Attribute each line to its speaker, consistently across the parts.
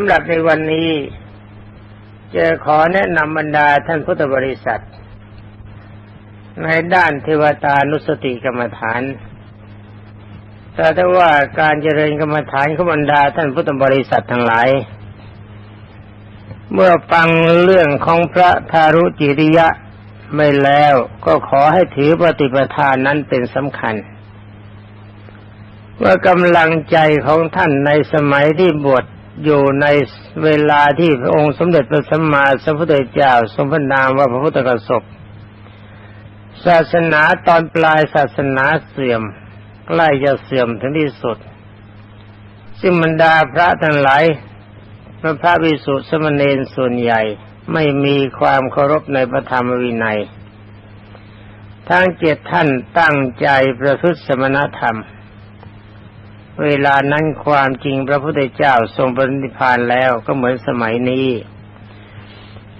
Speaker 1: ำหรับในวันนี้จะขอแนะนำบรรดาท่านพุทธบริษัท ในด้านเทวตานุสติกรรมฐาน แต่ถ้าว่าการเจริญกรรมฐานของบรรดาท่านพุทธบริษัททั้งหลาย เมื่อฟังเรื่องของพระทารุจิริยะไม่แล้วก็ขอให้ถือปฏิปทานนั้นเป็นสำคัญว่ากำลังใจของท่านในสมัยที่บวช อยู่ในเวลาที่พระองค์สมเด็จพระสัมมาสัมพุทธเจ้าทรงพระนามว่าพระพุทธกสบศาสนาตอนปลายศาสนาเสื่อม ใกล้จะเสื่อมถึงที่สุด ซึ่งบรรดาพระทั้งหลายพระพระวิสุทธิสมณเณรส่วนใหญ่ไม่มีความเคารพในพระธรรมวินัยทั้งเจ็ดท่านตั้งใจประพฤติสมณธรรม เวลานั้นความจริงพระพุทธเจ้าทรงปรินิพานแล้วก็เหมือนสมัยนี้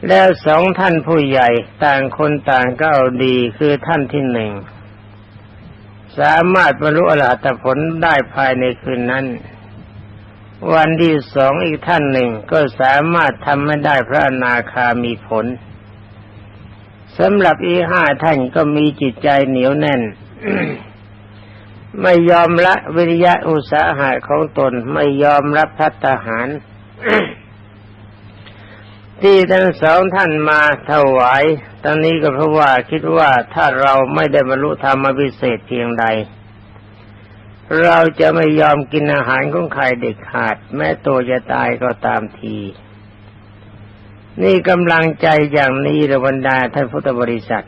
Speaker 1: แล้วสองท่านผู้ใหญ่ต่างคนต่างก็เอาดีคือท่านที่หนึ่ง สามารถบรรลุอรหัตผลได้ภายในคืนนั้น วันที่สองอีกท่านหนึ่งก็สามารถทำให้ได้พระอนาคามีผลสำหรับอีห้าท่านก็มีจิตใจเหนียวแน่น ไม่ยอมละวิริยะอุตสาหะของตนไม่ยอมรับพัฒหาร ที่ทั้งสองท่านมาถวายตอนนี้ก็เพราะว่าคิดว่าถ้าเราไม่ได้บรรลุธรรมพิเศษเพียงใด เราจะไม่ยอมกินอาหารของใครเด็กขาด แม้ตัวจะตายก็ตามที นี่กำลังใจอย่างนี้ระบรรดาท่านพุทธบริษัท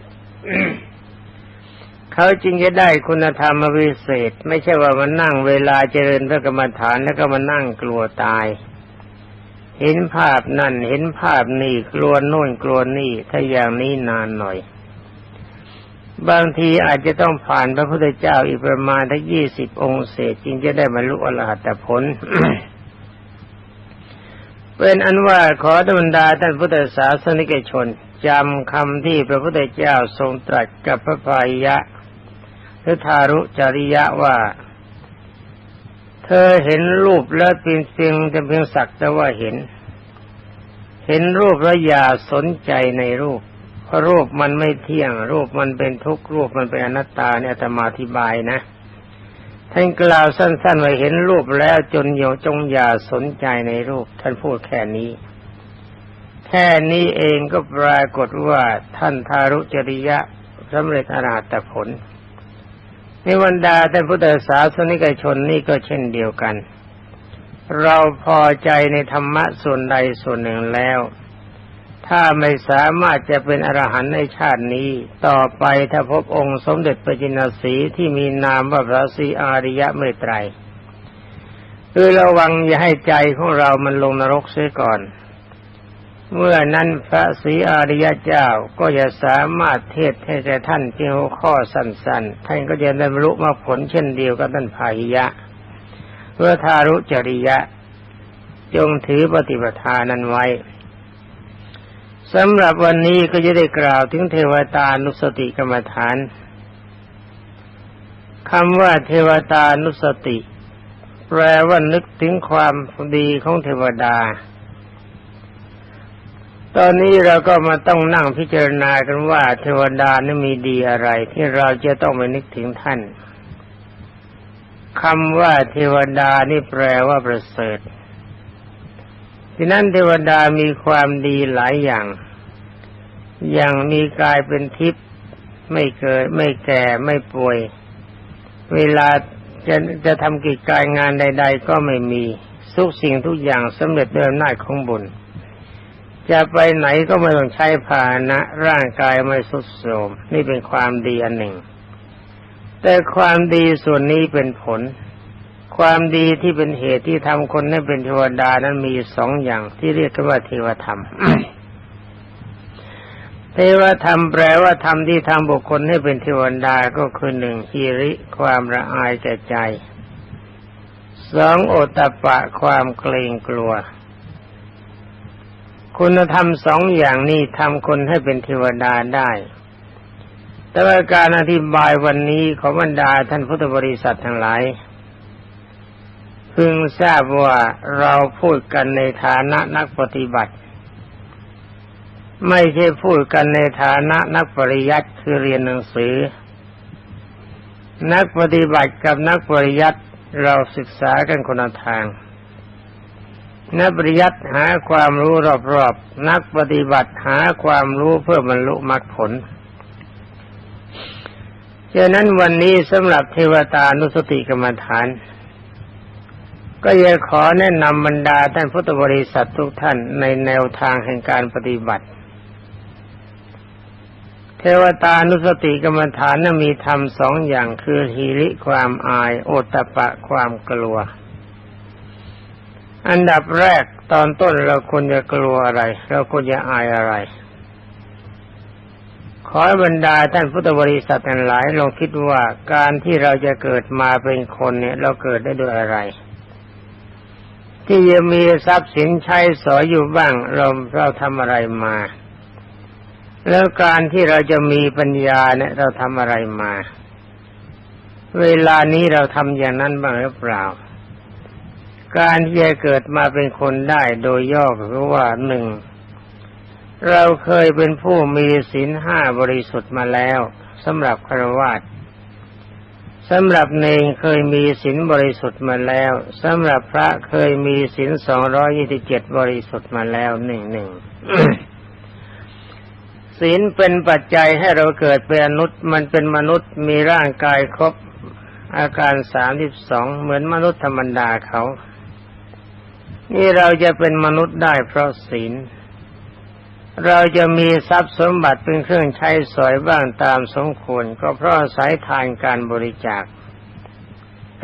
Speaker 1: เขาจึงจะได้คุณธรรมวิเศษ ไม่ใช่ว่ามานั่งเวลาเจริญพระกรรมฐานแล้วก็มานั่งกลัวตาย เห็นภาพนั่นเห็นภาพนี่กลัวโน่นกลัวนี่ถ้าอย่างนี้นานหน่อย บางทีอาจจะต้องผ่านพระพุทธเจ้าอีกประมาณทั้งยี่สิบองค์เศษจึงจะได้บรรลุอรหัตผลเป็นอันว่าขอธรรมดาท่านพุทธศาสนิกชนจำคำที่พระพุทธเจ้าทรงตรัสกับพระพายะ หรือทารุจริยะว่า เธอเห็นรูปแล้วเพียงเพียงจะเพียงสักแต่ว่าเห็น เห็นรูปแล้วอย่าสนใจในรูป เพราะรูปมันไม่เที่ยง รูปมันเป็นทุกข์รูปมันเป็นอนัตตาเนี่ยธรรมาธิบายนะท่านกล่าวสั้นๆว่าเห็นรูปแล้วจนโยจงอย่าสนใจในรูป ท่านพูดแค่นี้ แค่นี้เองก็ปรากฏว่าท่านทารุจริยะสำเร็จอรหัตผล นิวันดาท่านพุทธศาสนิกชนนี่ก็เช่นเดียวกัน เราพอใจในธรรมะส่วนใดส่วนหนึ่งแล้ว ถ้าไม่สามารถจะเป็นอรหันต์ในชาตินี้ ต่อไปถ้าพบองค์สมเด็จพระจินสีที่มีนามว่าพระศรีอาริยะเมตไตรคือระวังอย่าให้ใจของเรามันลงนรกเสียก่อน เมื่อนั้นพระศรีอาริยเจ้าก็จะสามารถเทศให้แก่ท่านเพียงข้อสั้นๆ ท่านก็จะได้บรรลุมาผลเช่นเดียวกับท่านพาหิยะเพื่อทารุจริยะ จงถือปฏิปทานั้นไว้สำหรับวันนี้ก็จะได้กล่าวถึงเทวตานุสติกรรมฐานคำว่าเทวตานุสติ แปลว่านึกถึงความดีของเทวดา ตอนนี้เราก็มาต้องนั่งพิจารณากันว่าเทวดานี่มีดีอะไร ที่เราจะต้องไปนึกถึงท่านคำว่าเทวดานี่แปลว่าประเสริฐที่นั่นเทวดามีความดีหลายอย่าง อย่างมีกายเป็นทิพย์ไม่เกิดไม่แก่ไม่ป่วย เวลาจะจะทำกิจการงานใด ๆ ก็ไม่มีทุกสิ่งทุกอย่างสำเร็จด้วยอำนาจของบุญ จะไปไหนก็ไม่ต้องใช้พาหนะ ร่างกายไม่สุดโทรมนี่เป็นความดีอันหนึ่ง แต่ความดีส่วนนี้เป็นผล ความดีที่เป็นเหตุที่ทำคนให้เป็นเทวดานั้นมีสองอย่างที่เรียกกันว่าเทวธรรมเทวธรรมแปลว่าธรรมที่ทำบุคคลให้เป็นเทวดาก็คือหนึ่งฮิริความละอายแก่ใจสองโอตปะความเกรงกลัว คุณธรรมสองอย่างนี้ทำคนให้เป็นเทวดาได้ แต่ว่าการอธิบายวันนี้ของบรรดาท่านพุทธบริษัททั้งหลายพึงทราบว่าเราพูดกันในฐานะนักปฏิบัติ ไม่ใช่พูดกันในฐานะนักปริยัติคือเรียนหนังสือ นักปฏิบัติกับนักปริยัติเราศึกษากันคนละทาง นักปริยัติหาความรู้รอบๆ นักปฏิบัติหาความรู้เพื่อบรรลุมรรคผลฉะนั้นวันนี้สำหรับเทวตานุสติกรรมฐาน ก็อยากขอแนะนำบรรดาท่านพุทธบริษัททุกท่านในแนวทางแห่งการปฏิบัติ เทวตานุสติกรรมฐานนั้นมีธรรมสองอย่างคือหิริความอาย โอตตะปะความกลัว อันดับแรกตอนต้นเราควรจะกลัวอะไร เราควรจะอายอะไร ขอบรรดาท่านพุทธบริษัททั้งหลายลองคิดว่าการที่เราจะเกิดมาเป็นคนเนี่ย เราเกิดได้ด้วยอะไร ที่ยังมีทรัพย์สินใช้สอยอยู่บ้าง เราเราทำอะไรมา แล้วการที่เราจะมีปัญญาเนี่ย เราทำอะไรมา เวลานี้เราทำอย่างนั้นบ้างหรือเปล่า การที่จะเกิดมาเป็นคนได้โดยย่อก็คือว่าหนึ่งเราเคยเป็นผู้มีศีลห้าบริสุทธิ์มาแล้วสำหรับครวะสำหรับเนงเคยมีศีลบริสุทธิ์มาแล้วสำหรับพระเคยมีศีลสองร้อยี่สิบเจ็ดบริสุทธิ์มาแล้วหนึ่งหนึ่งศีลเป็นปัจจัยให้เราเกิดเป็นมนุษย์ มันเป็นมนุษย์มีร่างกายครบอาการสามสิบสองเหมือนมนุษย์ธรรมดาเขา นี่เราจะเป็นมนุษย์ได้เพราะศีล เราจะมีทรัพย์สมบัติเป็นเครื่องใช้สอยบ้างตามสมควร ก็เพราะสายทานการบริจาค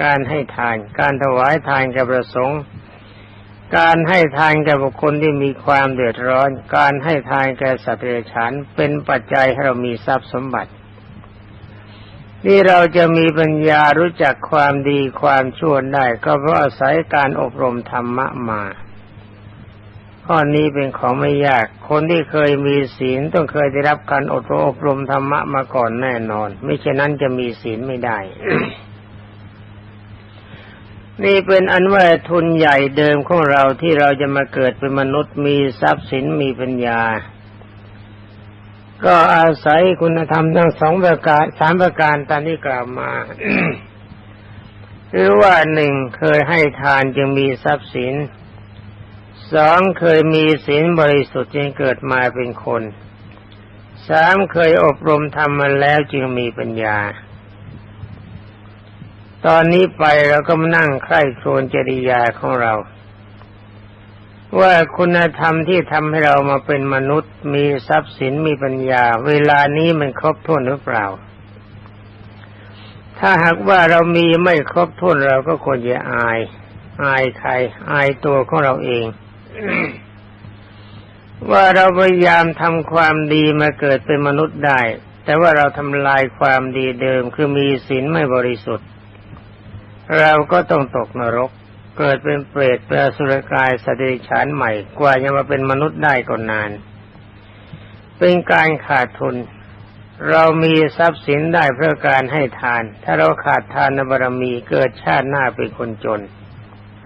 Speaker 1: การให้ทาน การถวายทานแกับประสงค์ การให้ทานแก่บุคคลที่มีความเดือดร้อน การให้ทานแก่สัตว์เดรัจฉานเป็นปัจจัยให้เรามีทรัพย์สมบัติ นี่เราจะมีปัญญารู้จักความดีความชั่วได้ ก็เพราะอาศัยการอบรมธรรมะมา ข้อนี้เป็นของไม่ยาก คนที่เคยมีศีลต้องเคยได้รับการอบรมอบรมธรรมะมาก่อนแน่นอน ไม่เช่นนั้นจะมีศีลไม่ได้ นี่เป็นอันว่าทุนใหญ่เดิมของเราที่เราจะมาเกิดเป็นมนุษย์มีทรัพย์สินมีปัญญา ก็อาศัยคุณธรรมทั้งสองประการสามประการตามที่กล่าวมาหรือว่าหนึ่งเคยให้ทานจึงมีทรัพย์สินสองเคยมีศีลบริสุทธิ์จึงเกิดมาเป็นคนสามเคยอบรมทำมาแล้วจึงมีปัญญา ตอนนี้ไปเราก็มานั่งใคร่ครวญจริยาของเรา ว่าคุณธรรมที่ทำให้เรามาเป็นมนุษย์ มีทรัพย์สินมีปัญญา เวลานี้มันครบถ้วนหรือเปล่า ถ้าหากว่าเรามีไม่ครบถ้วนเราก็ควรจะอาย อายใคร อายตัวของเราเอง ว่าเราพยายามทำความดีมาเกิดเป็นมนุษย์ได้ แต่ว่าเราทำลายความดีเดิมคือมีศีลไม่บริสุทธิ์ เราก็ต้องตกนรก เกิดเป็นเปรตเป็นสุรกายสติฉานใหม่กว่าจะมาเป็นมนุษย์ได้ก็นาน เป็นการขาดทุน เรามีทรัพย์สินได้เพื่อการให้ทาน ถ้าเราขาดทานบารมีเกิดชาติหน้าเป็นคนจน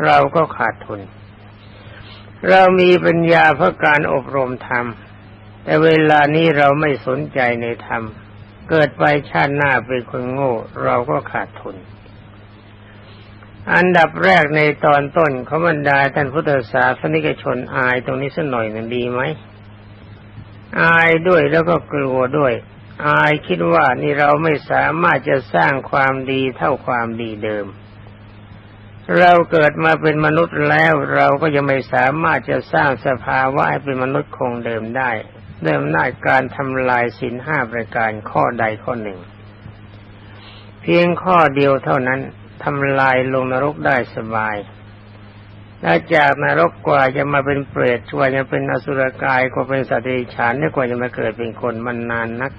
Speaker 1: เราก็ขาดทุน เรามีปัญญาเพราะการอบรมธรรม แต่เวลานี้เราไม่สนใจในธรรม เกิดไปชาติหน้าเป็นคนโง่ เราก็ขาดทุน อันดับแรกในตอนต้นเขาบรรดาท่านพุทธศาสนิกชนอายตรงนี้สักหน่อยนึ่งดีไหม อายด้วยแล้วก็กลัวด้วย อายคิดว่านี่เราไม่สามารถจะสร้างความดีเท่าความดีเดิม เราเกิดมาเป็นมนุษย์แล้วเราก็ยังไม่สามารถจะสร้างสภาวะให้เป็นมนุษย์คงเดิมได้เดิมหน้าการทำลายสินห้าประการข้อใดข้อหนึ่ง เพียงข้อเดียวเท่านั้น ทำลายลงนรกได้สบายและจากนรกกว่าจะมาเป็นเปรตกว่าจะเป็นอสุรกายกว่าเป็นสัตว์เดรัจฉานกว่าจะมาเกิดเป็นคนมันนานนัก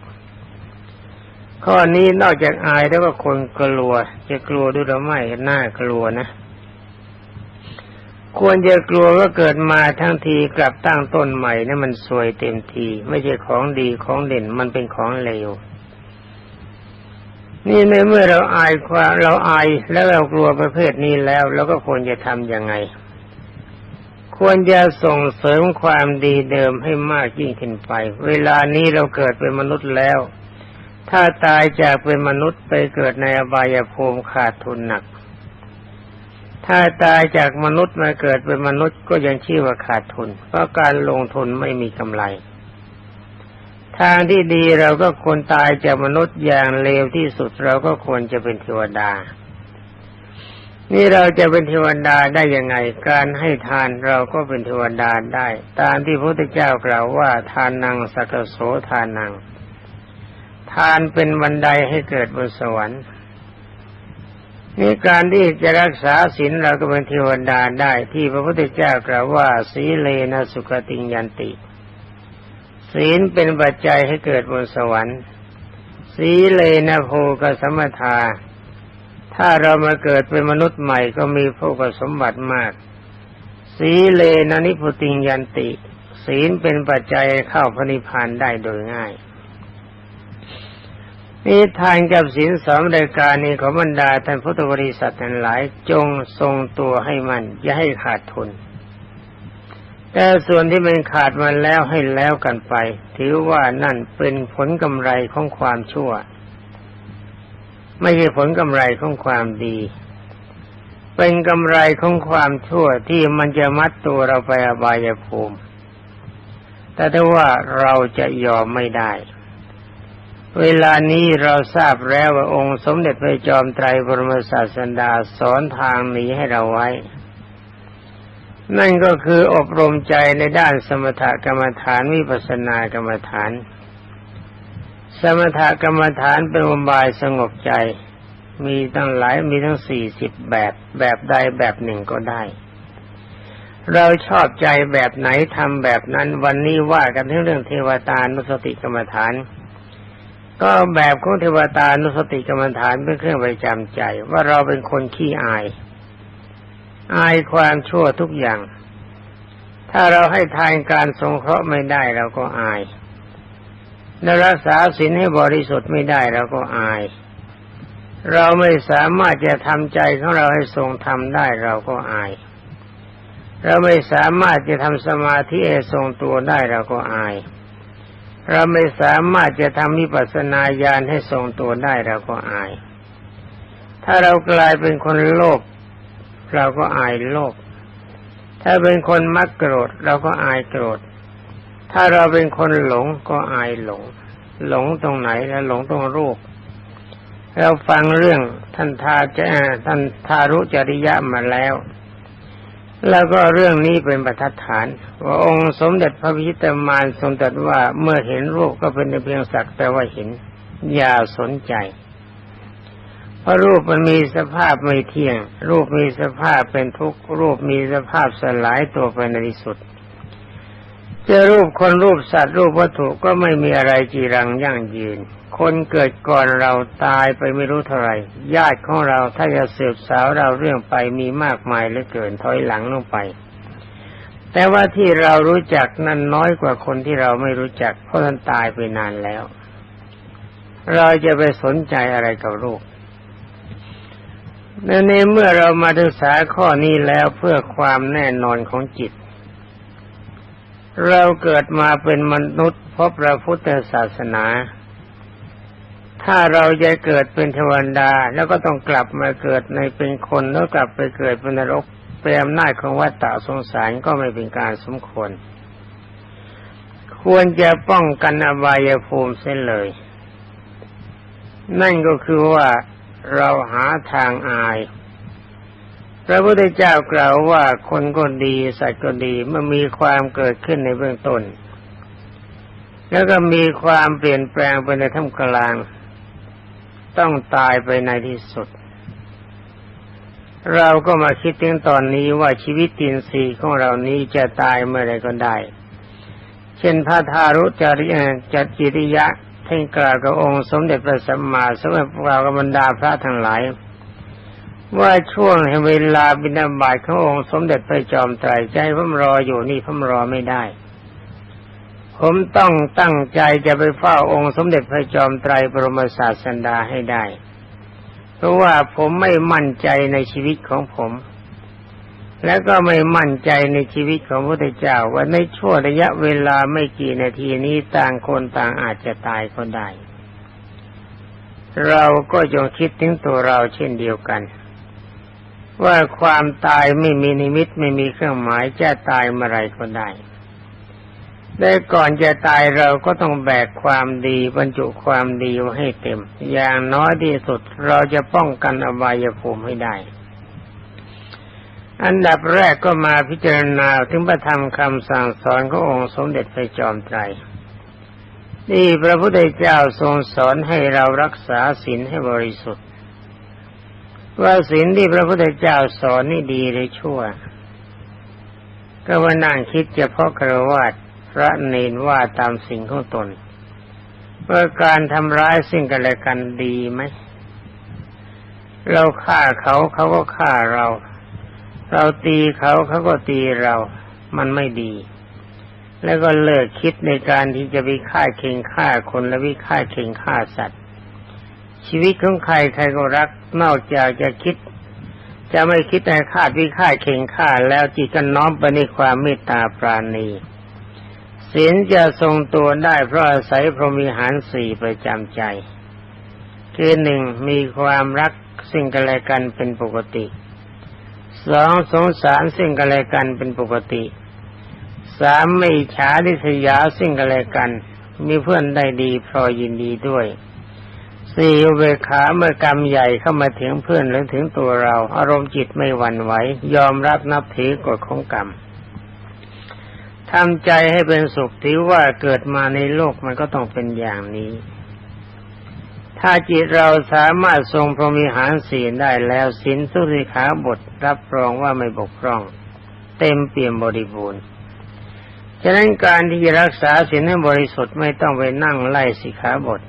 Speaker 1: ข้อนี้นอกจากอายแล้วก็คนกลัว จะกลัวด้วยหรือไม่น่ากลัวนะ ควรจะกลัวว่าเกิดมาทั้งทีกลับตั้งต้นใหม่นี่มันสวยเต็มที ไม่ใช่ของดีของเด่นมันเป็นของเลว นี่ในเมื่อเราอายความเราอายแล้วเรากลัวประเภทนี้แล้วเราก็ควรจะทำยังไง ควรจะส่งเสริมความดีเดิมให้มากยิ่งขึ้นไป เวลานี้เราเกิดเป็นมนุษย์แล้ว ถ้าตายจากเป็นมนุษย์ไปเกิดในอบายภูมิขาดทุนหนัก ถ้าตายจากมนุษย์มาเกิดเป็นมนุษย์ก็ยังชื่อว่าขาดทุน เพราะการลงทุนไม่มีกำไร ทางที่ดีเราก็ควรตายจากมนุษย์อย่างเลวที่สุดเราก็ควรจะเป็นเทวดา นี่เราจะเป็นเทวดาได้ยังไง การให้ทานเราก็เป็นเทวดาได้ ตามที่พระพุทธเจ้ากล่าวว่าทานนังสักโสทานนังทานเป็นบันไดให้เกิดบนสวรรค์นี่การที่จะรักษาศีลเราก็เป็นเทวดาได้ที่พระพุทธเจ้ากล่าวว่าสีเลนะสุขติยันติ ศีลเป็นปัจจัยให้เกิดบนสวรรค์ สีเลนะโภกสมถาถ้าเรามาเกิดเป็นมนุษย์ใหม่ก็มีโภกสมบัติมาก สีเลนะนิพุติงยันติ ศีลเป็นปัจจัยเข้าพระนิพพานได้โดยง่ายนี่ทานกับศีลสองรายการนี้ของบรรดาท่านพุทธบริษัททั้งหลายจงทรงตัวให้มันอย่าให้ขาดทุน แต่ส่วนที่เป็นขาดมาแล้วให้แล้วกันไป ถือว่านั่นเป็นผลกำไรของความชั่ว ไม่ใช่ผลกำไรของความดี เป็นกำไรของความชั่วที่มันจะมัดตัวเราไปอบายภูมิ แต่ถ้าว่าเราจะยอมไม่ได้ เวลานี้เราทราบแล้วว่าองค์สมเด็จพระจอมไตรบรมศาสดาสอนทางนี้ให้เราไว้ นั่นก็คืออบรมใจในด้านสมถกรรมฐานวิปัสสนากรรมฐาน สมถกรรมฐานเป็นอุบายสงบใจ มีตั้งหลายมีทั้งสี่สิบแบบ แบบใดแบบหนึ่งก็ได้ เราชอบใจแบบไหนทำแบบนั้น วันนี้ว่ากันเรื่องเทวตานุสติกรรมฐาน ก็แบบของเทวตานุสติกรรมฐานเป็นเครื่องประจำใจ ว่าเราเป็นคนขี้อาย อายความชั่วทุกอย่าง ถ้าเราให้ทานการสงเคราะห์ไม่ได้เราก็อายเรารักษาศีลให้บริสุทธิ์ไม่ได้เราก็อาย เราไม่สามารถจะทำใจของเราให้ทรงทำได้เราก็อาย เราไม่สามารถจะทำสมาธิให้ทรงตัวได้เราก็อาย เราไม่สามารถจะทำมิปัสสนาญาณให้ทรงตัวได้เราก็อาย ถ้าเรากลายเป็นคนโลภ เราก็อายโลภถ้าเป็นคนมักโกรธเราก็อายโกรธ ถ้าเราเป็นคนหลงก็อายหลง หลงตรงไหนแล้วหลงตรงรูป เราฟังเรื่องท่านทาจะท่านทารุจริยะมาแล้ว แล้วก็เรื่องนี้เป็นประทัดฐาน ว่าองค์สมเด็จพระพิชิตมารทรงตรัสว่าเมื่อเห็นรูปก็เป็นเพียงสักแต่ว่าเห็น อย่าสนใจ เพราะรูปมันมีสภาพไม่เที่ยง รูปมีสภาพเป็นทุกข์รูปมีสภาพสลายตัวไปในที่สุดจะรูปคนรูปสัตว์รูปวัตถุก็ไม่มีอะไรจีรังยั่งยืน คนเกิดก่อนเราตายไปไม่รู้เท่าไหร่ญาติของเราถ้าจะสืบสาวเราเรื่องไปมีมากมายเหลือเกินถอยหลังลงไป แต่ว่าที่เรารู้จักนั้นน้อยกว่าคนที่เราไม่รู้จักเพราะท่านตายไปนานแล้ว เราจะไปสนใจอะไรกับรูป ในเมื่อเรามาศึกษาข้อนี้แล้วเพื่อความแน่นอนของจิต เราเกิดมาเป็นมนุษย์พบพระพุทธศาสนา ถ้าเราจะเกิดเป็นเทวดาแล้วก็ต้องกลับมาเกิดในเป็นคนแล้วกลับไปเกิดเป็นนรกเป็นอำนาของวัฏฏะสงสารก็ไม่เป็นการสมควร ควรจะป้องกันอบายภูมิเส้นเลย นั่นก็คือว่า เราหาทางอาย พระพุทธเจ้ากล่าวว่าคนก็ดีสัตว์ก็ดีเมื่อมีความเกิดขึ้นในเบื้องต้น แล้วก็มีความเปลี่ยนแปลงไปในท่ามกลาง ต้องตายไปในที่สุด เราก็มาคิดถึงตอนนี้ว่าชีวิตตินสีของเรานี้จะตายเมื่อไรก็ได้ เช่นพระทารุจริยจัจิริยะ ท่านกล่าวกับองค์สมเด็จพระสัมมาสัมพุทธกล่าวกับบรรดาพระทั้งหลาย ว่าช่วงเวลาบิณฑบาตขององค์สมเด็จพระจอมไตรใจผมรออยู่นี่ผมรอไม่ได้ ผมต้องตั้งใจจะไปเฝ้าองค์สมเด็จพระจอมไตรบรมศาสดาให้ได้ เพราะว่าผมไม่มั่นใจในชีวิตของผม แล้วก็ไม่มั่นใจในชีวิตของพระพุทธเจ้าว่าในช่วงระยะเวลาไม่กี่นาทีนี้ต่างคนต่างอาจจะตายก็ได้ เราก็จงคิดถึงตัวเราเช่นเดียวกัน ว่าความตายไม่มีนิมิตไม่มีเครื่องหมายจะตายเมื่อไรก็ได้แต่ก่อนจะตายเราก็ต้องแบกความดีบรรจุความดีไว้ให้เต็ม อย่างน้อยที่สุดเราจะป้องกันอบายภูมิให้ได้ อันดับแรกก็มาพิจารณาถึงพระธรรมคำสั่งสอนขององค์สมเด็จพระจอมไตรนี่พระพุทธเจ้าทรงสอนให้เรารักษาศีลให้บริสุทธิ์ ว่าศีลที่พระพุทธเจ้าสอนนี่ดีหรือชั่ว ก็ว่านั่งคิดเฉพาะกระวาดพระเนนว่าตามสิ่งของตนเมื่อการทำร้ายสิ่งกันและกันดีไหม เราฆ่าเขาเขาก็ฆ่าเรา เราตีเขาเขาก็ตีเรามันไม่ดี แล้วก็เลิกคิดในการที่จะไปฆ่าเข่งฆ่าคนและวิฆ่าเข่งฆ่าสัตว์ ชีวิตของใครใครก็รักนอกจากจะคิด จะไม่คิดในฆ่าวิฆ่าเข่งฆ่าแล้วจิตก็น้อมไปในความเมตตาปราณีศีลจะทรงตัวได้เพราะอาศัยพรหมิหารสี่ประจำใจ คือหนึ่งมีความรักสิ่งกันและกันเป็นปกติ สองสงสารสิ่งกันและกันเป็นปกติสามไม่ฉาดิษยาสิ่งกันและกัน มีเพื่อนได้ดีพอยินดีด้วยสี่เวขาเมื่อกรรมใหญ่เข้ามาถึงเพื่อนหรือถึงตัวเรา อารมณ์จิตไม่หวั่นไหวยอมรับนับถือกฎของกรรมทำใจให้เป็นสุขถือว่าเกิดมาในโลกมันก็ต้องเป็นอย่างนี้ ถ้าจิตเราสามารถทรงพรหมิหารศีลได้แล้วศีลสุริขาบทรับรองว่าไม่บกพร่อง เต็มเปี่ยมบริบูรณ์ฉะนั้นการที่จะรักษาศีลให้บริสุทธิ์ไม่ต้องไปนั่งไล่สิขาบท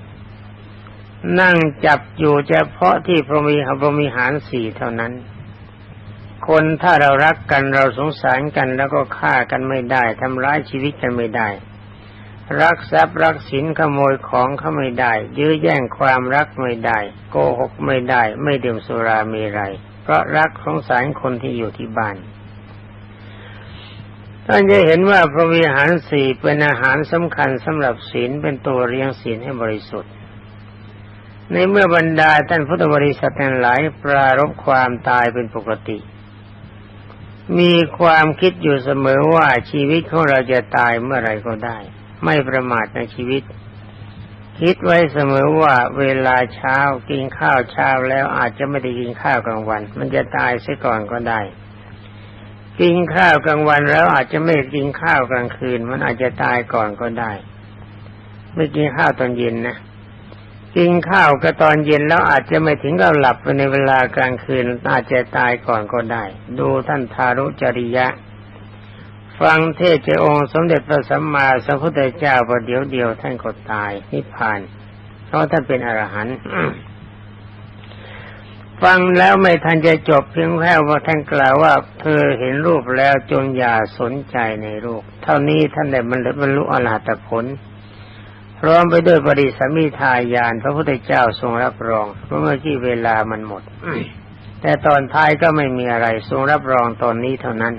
Speaker 1: นั่งจับอยู่เฉพาะที่พรหมิหารพรหมิหารสี่เท่านั้น คนถ้าเรารักกันเราสงสารกันแล้วก็ฆ่ากันไม่ได้ทำร้ายชีวิตกันไม่ได้ รักทรัพย์รักสินขโมยของเขาไม่ได้ ยื้อแย่งความรักไม่ได้ โกหกไม่ได้ ไม่ดื่มสุรามีไร เพราะรักสงสารคนที่อยู่ที่บ้านท่านจะเห็นว่าพระวิหารสี่เป็นอาหารสำคัญสำหรับศีลเป็นตัวเลี้ยงศีลให้บริสุทธิ์ ในเมื่อบรรดาท่านพุทธบริษัททั้งหลายปรารบความตายเป็นปกติ มีความคิดอยู่เสมอว่าชีวิตของเราจะตายเมื่อไรก็ได้ ไม่ประมาทในชีวิต คิดไว้เสมอว่าเวลาเช้ากินข้าวเช้าแล้วอาจจะไม่ได้กินข้าวกลางวัน มันจะตายเสียก่อนก็ได้ กินข้าวกลางวันแล้วอาจจะไม่กินข้าวกลางคืน มันอาจจะตายก่อนก็ได้ ไม่กินข้าวตอนเย็นนะกินข้าวก็ตอนเย็นแล้วอาจจะไม่ถึงกับหลับไปในเวลากลางคืน อาจจะตายก่อนก็ได้ ดูท่านทารุจริยะ ฟังเทศเจ้าองค์สมเด็จพระสัมมาสัมพุทธเจ้าประเดี๋ยวเดียวท่านก็ตายนิพพาน เพราะท่านเป็นอรหันต์ฟังแล้วไม่ทันจะจบเพียงแค่ว่าท่านกล่าวว่า เธอเห็นรูปแล้วจงอย่าสนใจในรูป เท่านี้ท่านได้บรรลุอรหัตผลพร้อมไปด้วยปริสมิทายาน พระพุทธเจ้าทรงรับรองเพราะเมื่อกี้เวลามันหมดแต่ตอนท้ายก็ไม่มีอะไรทรงรับรองตอนนี้เท่านั้น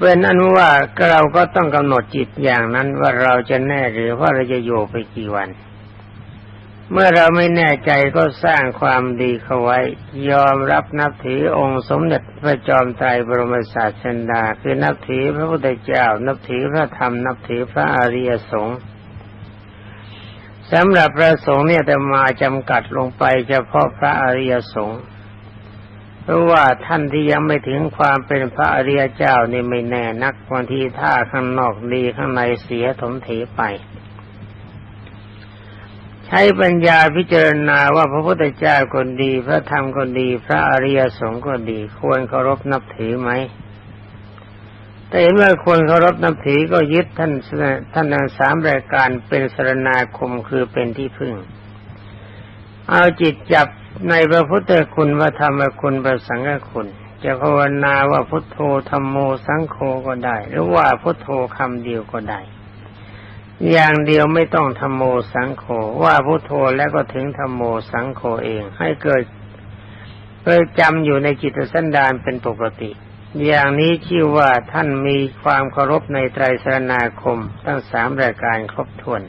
Speaker 1: เป็นอนุว่าเราก็ต้องกำหนดจิตอย่างนั้นว่าเราจะแน่หรือว่าเราจะอยู่ไปกี่วัน เมื่อเราไม่แน่ใจก็สร้างความดีเข้าไว้ ยอมรับนับถือองค์สมเด็จพระจอมไตรบรมศาสดาคือนับถือพระพุทธเจ้า นับถือพระธรรม นับถือพระอริยสงฆ์สำหรับพระสงฆ์เนี่ยแต่มาจำกัดลงไปเฉพาะพระอริยสงฆ์ เพราะว่าท่านที่ยังไม่ถึงความเป็นพระอริยเจ้านี่ไม่แน่นักบางทีท่าข้างนอกดีข้างในเสียถมเถไป ใช้ปัญญาพิจารณาว่าพระพุทธเจ้าคนดี พระธรรมคนดี พระอริยสงฆ์ก็ดี ควรเคารพนับถือไหมแต่เห็นว่าคนเคารพนับถือก็ยึดท่านท่านสามรายการเป็นสรณาคมคือเป็นที่พึ่ง เอาจิตจับ ในพระพุทธคุณพระธรรมคุณพระสังฆคุณ จะภาวนาว่าพุทโธธรรมโมสังโฆก็ได้ หรือว่าพุทโธคำเดียวก็ได้ อย่างเดียวไม่ต้องธรรมโมสังโฆว่าพุทโธแล้วก็ถึงธรรมโมสังโฆเอง ให้เกิดเกิดจำอยู่ในจิตสันดานเป็นปกติ อย่างนี้ชื่อว่าท่านมีความเคารพในไตรสรณาคม ทั้งสามรายการครบถ้วน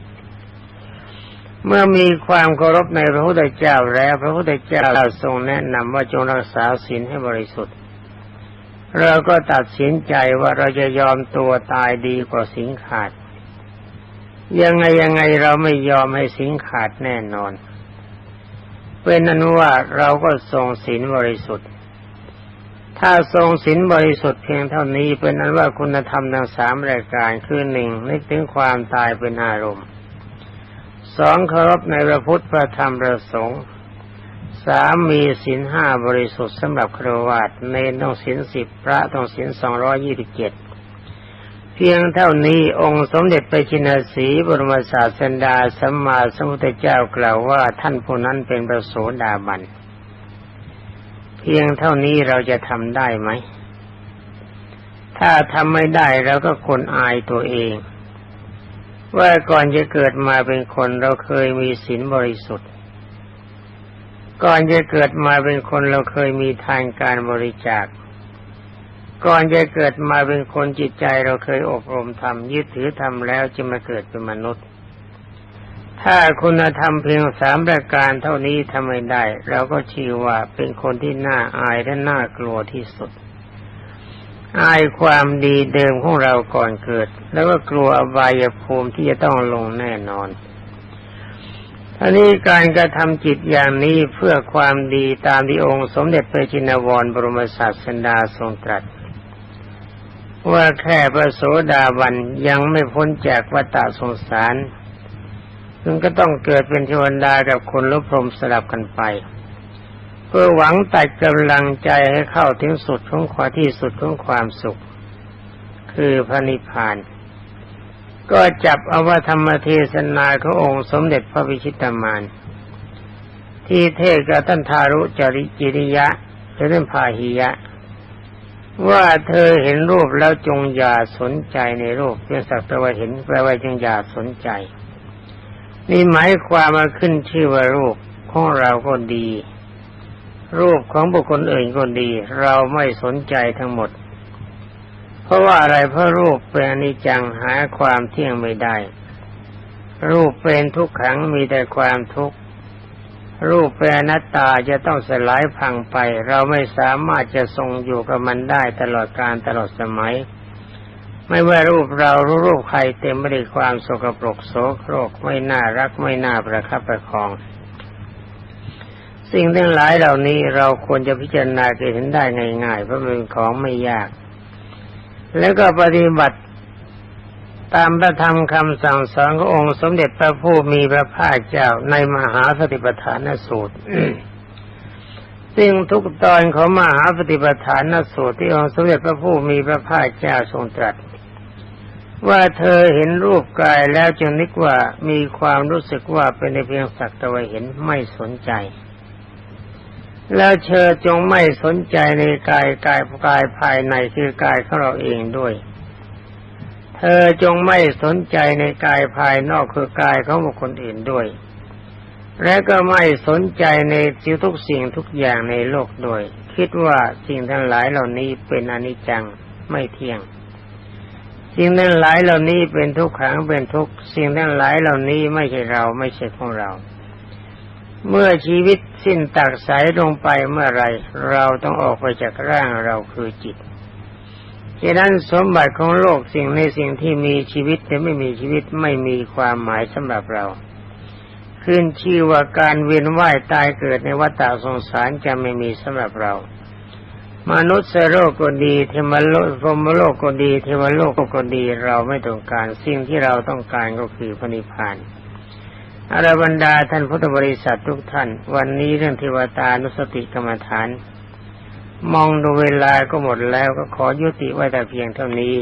Speaker 1: เมื่อมีความเคารพในพระพุทธเจ้าแล้ว พระพุทธเจ้าทรงแนะนำว่าจงรักษาศีลให้บริสุทธิ์ เราก็ตัดสินใจว่าเราจะยอมตัวตายดีกว่าสิงขาด ยังไงยังไงเราไม่ยอมให้สิงขาดแน่นอน เป็นอนุว่าเราก็ทรงศีลบริสุทธิ์ ถ้าทรงศีลบริสุทธิ์เพียงเท่านี้เป็นอันว่าคุณธรรมทั้งสามรายการคือหนึ่งนึกถึงความตายเป็นอารมณ์ สองเคารพในพระพุทธพระธรรมพระสงฆ์สามมีศีลห้าบริสุทธิ์สำหรับครวาตในต้องศีลสิบพระต้องศีลสองร้อยี่สิบเจ็ดเพียงเท่านี้องค์สมเด็จไปชินสีบรมศาสดาสัมมาสัมพุทธเจ้ากล่าวว่าท่านผู้นั้นเป็นประโสดาบัน เพียงเท่านี้เราจะทำได้ไหม ถ้าทำไม่ได้เราก็คนอายตัวเอง ว่าก่อนจะเกิดมาเป็นคนเราเคยมีศีลบริสุทธิ์ ก่อนจะเกิดมาเป็นคนเราเคยมีทานการบริจาค ก่อนจะเกิดมาเป็นคนจิตใจเราเคยอบรมทำยึดถือทำแล้วจะมาเกิดเป็นมนุษย์ ถ้าคุณธรรมเพียงสามประการเท่านี้ทำไม่ได้ เราก็ชื่อว่าเป็นคนที่น่าอายและน่ากลัวที่สุด อายความดีเดิมของเราก่อนเกิด แล้วก็กลัวอบายภูมิที่จะต้องลงแน่นอนอันนี้การกระทำจิตอย่างนี้เพื่อความดีตามที่องค์สมเด็จพระจินวรบรมศาสดาทรงตรัส ว่าแค่พระโสดาบันยังไม่พ้นจากวัฏสงสารจึงก็ต้องเกิดเป็นเทวดากับคนลุพรมสลับกันไป เพื่อหวังตัดกำลังใจให้เข้าถึงสุดของความที่สุดของความสุข คือพระนิพพาน ก็จับอวธรรมเทศนาขององค์สมเด็จพระวิชิตามานที่เทศกับท่านทารุจริจิริยะหรือท่านพาหิยะ ว่าเธอเห็นรูปแล้วจงอย่าสนใจในรูปเพียงสักแต่ว่าเห็นแปลว่าจงอย่าสนใจ นี่หมายความมาขึ้นชื่อว่ารูปของเราก็ดี รูปของบุคคลอื่นก็ดี เราไม่สนใจทั้งหมด เพราะว่าอะไรเพราะรูปเป็นอนิจจังหาความเที่ยงไม่ได้ รูปเป็นทุกขังมีแต่ความทุกข์รูปเป็นอนัตตาจะต้องสลายพังไป เราไม่สามารถจะทรงอยู่กับมันได้ตลอดการตลอดสมัย ไม่ว่ารูปเรารู้รูปใครเต็มไปด้วยความสกปรกโสโครกไม่น่ารักไม่น่าประคับประคอง สิ่งทั้งหลายเหล่านี้เราควรจะพิจารณาเห็นได้ง่ายๆเพราะเป็นของไม่ยาก แล้วก็ปฏิบัติตามพระธรรมคำสั่งสอนขององค์สมเด็จพระผู้มีพระภาคเจ้าในมหาสติปัฏฐานสูตร ซึ่งทุกตอนของมหาสติปัฏฐานสูตรที่องค์สมเด็จพระผู้มีพระภาคเจ้าทรงตรัส ว่าเธอเห็นรูปกายแล้วจึงนึกว่ามีความรู้สึกว่าเป็นเพียงสักแตะวันเห็นไม่สนใจ แล้วเธอจงไม่สนใจในกายกายกายภายในคือกายของเราเองด้วย เธอจงไม่สนใจในกายภายนอกคือกายของบุคคลอื่นด้วย และก็ไม่สนใจในสิ่งทุกสิ่งทุกอย่างในโลกด้วย คิดว่าสิ่งทั้งหลายเหล่านี้เป็นอนิจจังไม่เที่ยง สิ่งทั้งหลายเหล่านี้เป็นทุกขังเป็นทุกสิ่งทั้งหลายเหล่านี้ไม่ใช่เราไม่ใช่ของเรา เมื่อชีวิตสิ้นตักสายลงไปเมื่อไรเราต้องออกไปจากร่างเราคือจิตฉะนั้นสมบัติของโลกสิ่งในสิ่งที่มีชีวิตแต่ไม่มีชีวิตไม่มีความหมายสำหรับเราขึ้นชื่อว่าการเวียนว่ายตายเกิดในวัฏสงสารจะไม่มีสำหรับเรา มนุษย์โลกก็ดีเทวโลกพรมโลกก็ดีเทวโลกก็ดีเราไม่ต้องการสิ่งที่เราต้องการก็คือพระนิพพาน อรบรรดาท่านพุทธบริษัททุกท่าน วันนี้เรื่องเทวตานุสติกรรมฐาน มองดูเวลาก็หมดแล้วก็ขอยุติไว้แต่เพียงเท่านี้